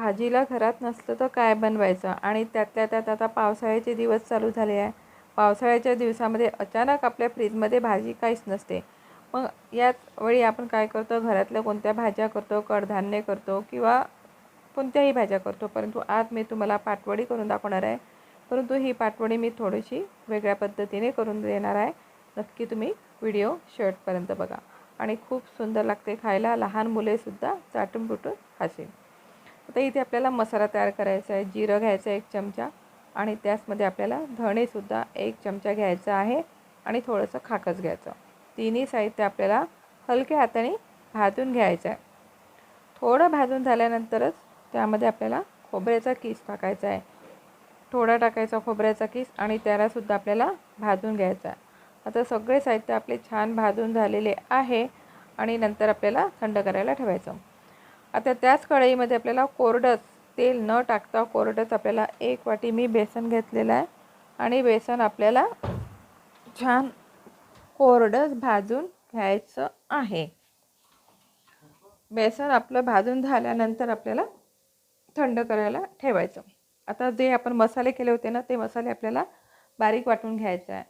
भाजीला घरात नसलं तर काय बनवायचं? आणि त्यातल्या त्यात आता पावसाळ्याचे दिवस चालू झाले आहे. पावसाळ्याच्या दिवसामध्ये अचानक आपल्या फ्रीजमध्ये भाजी काहीच नसते. मग याच वेळी आपण काय करतो? घरातल्या कोणत्या भाज्या करतो? कडधान्य करतो किंवा कोणत्याही भाज्या करतो? परंतु आज मी तुम्हाला पाटवडी करून दाखवणार आहे. परंतु ही पाटवडी मी थोडीशी वेगळ्या पद्धतीने करून देणार आहे. नक्की तुम्ही व्हिडिओ शेवटपर्यंत बघा. आणि खूप सुंदर लागते खायला. लहान मुलेसुद्धा चाटून बुटून खाशील. आता इथे आपल्याला मसाला तयार करायचा आहे जिरं घ्यायचं आहे एक चमचा आणि त्याचमध्ये आपल्याला धणेसुद्धा एक चमचा घ्यायचा आहे आणि थोडंसं खाकच घ्यायचं. तिन्ही साहित्य आपल्याला हलक्या हाताने भाजून घ्यायचं आहे. थोडं भाजून झाल्यानंतरच त्यामध्ये आपल्याला खोबऱ्याचा किस टाकायचा आहे. थोडा टाकायचा खोबऱ्याचा किस आणि त्यालासुद्धा आपल्याला भाजून घ्यायचा आहे. आता सगळे साहित्य आपले छान भाजून झालेले आहे आणि नंतर आपल्याला थंड करायला ठेवायचं. आता त्याच कढईमध्ये आपल्याला कोरडंच तेल न टाकता कोरडंच आपल्याला एक वाटी मी बेसन घेतलेलं आहे. आणि बेसन आपल्याला छान कोरडंच भाजून घ्यायचं आहे. बेसन आपलं भाजून झाल्यानंतर आपल्याला थंड करायला ठेवायचं. आता जे आपण मसाले केले होते ना ते मसाले आपल्याला बारीक वाटून घ्यायचं आहे.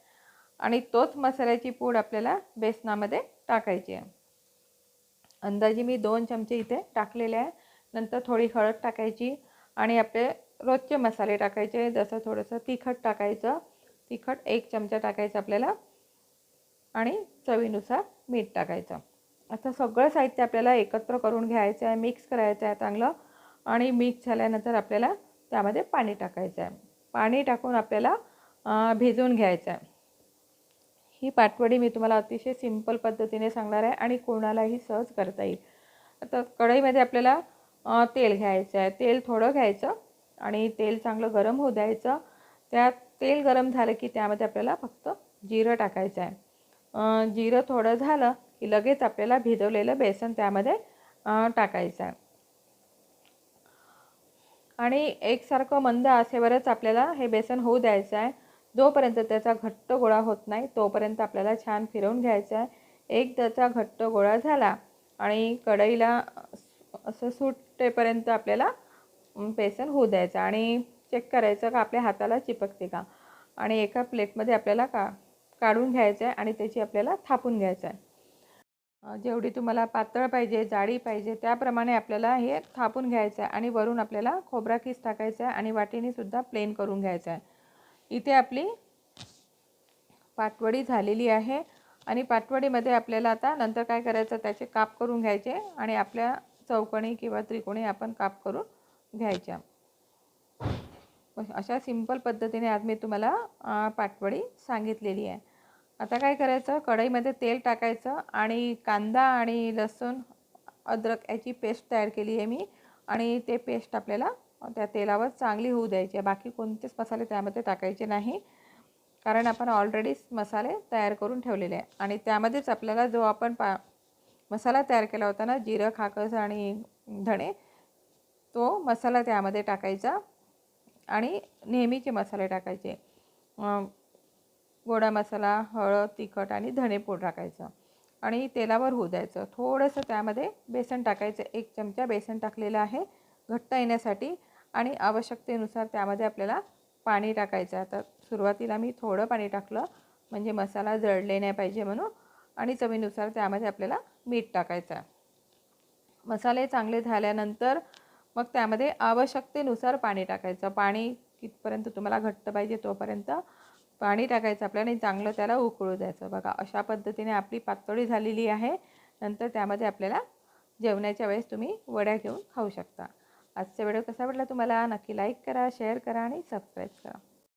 आणि तोच मसाल्याची पूड आपल्याला बेसनामध्ये टाकायची आहे. अंदाजे मी दोन चमचे इथे टाकलेले आहे नंतर थोडी हळद टाकायची आणि आपले रोजचे मसाले टाकायचे. जसं थोडंसं तिखट टाकायचं. तिखट एक चमचा टाकायचं आपल्याला. आणि चवीनुसार मीठ टाकायचं. आता सगळं साहित्य आपल्याला एकत्र करून घ्यायचं आहे. मिक्स करायचं आहे चांगलं. आणि मिक्स झाल्यानंतर आपल्याला त्यामध्ये पाणी टाकायचं आहे. पाणी टाकून आपल्याला भिजवून घ्यायचं आहे. ही पाटवडी मी तुम्हाला अतिशय सिंपल पद्धतीने सांगणार आहे आणि कोणालाही सहज करता येईल. आता कढईमध्ये आपल्याला तेल घ्यायचं आहे. तेल थोडं घ्यायचं आणि तेल चांगलं गरम होऊ द्यायचं. त्यात तेल गरम झालं की त्यामध्ये आपल्याला फक्त जिरं टाकायचं आहे. जिरं थोडं झालं की लगेच आपल्याला भिजवलेलं बेसन त्यामध्ये टाकायचं आहे. आणि एकसारखं मंद असेवरच आपल्याला हे बेसन होऊ द्यायचं आहे. जोपर्यंत त्याचा घट्ट गोळा होत नाही तोपर्यंत आपल्याला छान फिरवून घ्यायचा आहे. एक त्याचा घट्ट गोळा झाला आणि कढईला असं सुटेपर्यंत आपल्याला बेसन होऊ द्यायचं आणि चेक करायचं का आपल्या हाताला चिपकते का? आणि एका प्लेटमध्ये आपल्याला का काढून घ्यायचं आहे आणि त्याची आपल्याला थापून घ्यायचं आहे. जेवढी तुम्हाला पातळ पाहिजे जाडी पाहिजे त्याप्रमाणे आपल्याला हे थापून घ्यायचं आहे आणि वरून आपल्याला खोबरा किस टाकायचा आहे आणि वाटीनेसुद्धा प्लेन करून घ्यायचं आहे. इथे आपली पाटवडी झालेली आहे. आणि पाटवडीमध्ये आपल्याला आता नंतर काय करायचं त्याचे काप करून घ्यायचे आणि आपल्या चौकणी किंवा त्रिकोणी आपण काप करून घ्यायच्या. अशा सिंपल पद्धतीने आज मी तुम्हाला पाटवडी सांगितलेली आहे. आता काय करायचं? कढईमध्ये तेल टाकायचं आणि कांदा आणि लसूण अद्रक याची पेस्ट तयार केली आहे मी. आणि ते पेस्ट आपल्याला त्या तेलावर चांगली होऊ द्यायची आहे. बाकी कोणतेच मसाले त्यामध्ये टाकायचे नाही. कारण आपण ऑलरेडीच मसाले तयार करून ठेवलेले आहे. आणि त्यामध्येच आपल्याला जो आपण पा मसाला तयार केला होता ना जिरं खाकस आणि धणे तो मसाला त्यामध्ये टाकायचा. आणि नेहमीचे मसाले टाकायचे. गोडा मसाला हळद तिखट आणि धणेपूड टाकायचं. आणि तेलावर होऊ द्यायचं. थोडंसं त्यामध्ये बेसन टाकायचं. एक चमचा बेसन टाकलेलं आहे. घट्ट येण्यासाठी आणि आवश्यकतेनुसार त्यामध्ये आपल्याला पाणी टाकायचं आहे. तर सुरुवातीला मी थोडं पाणी टाकलं म्हणजे मसाला जळले नाही पाहिजे म्हणून आणि चवीनुसार त्यामध्ये आपल्याला मीठ टाकायचं आहे. मसाले चांगले झाल्यानंतर मग त्यामध्ये आवश्यकतेनुसार पाणी टाकायचं. पाणी कितपर्यंत तुम्हाला घट्ट पाहिजे तोपर्यंत पाणी टाकायचं आपल्याला आणि चांगलं त्याला उकळू द्यायचं. बघा अशा पद्धतीने आपली पातळी झालेली आहे. नंतर त्यामध्ये आपल्याला जेवणाच्या वेळेस तुम्ही वड्या घेऊन खाऊ शकता. आजचा व्हिडिओ कसा वाटला तुम्हाला नक्की लाईक करा शेअर करा आणि सबस्क्राईब करा.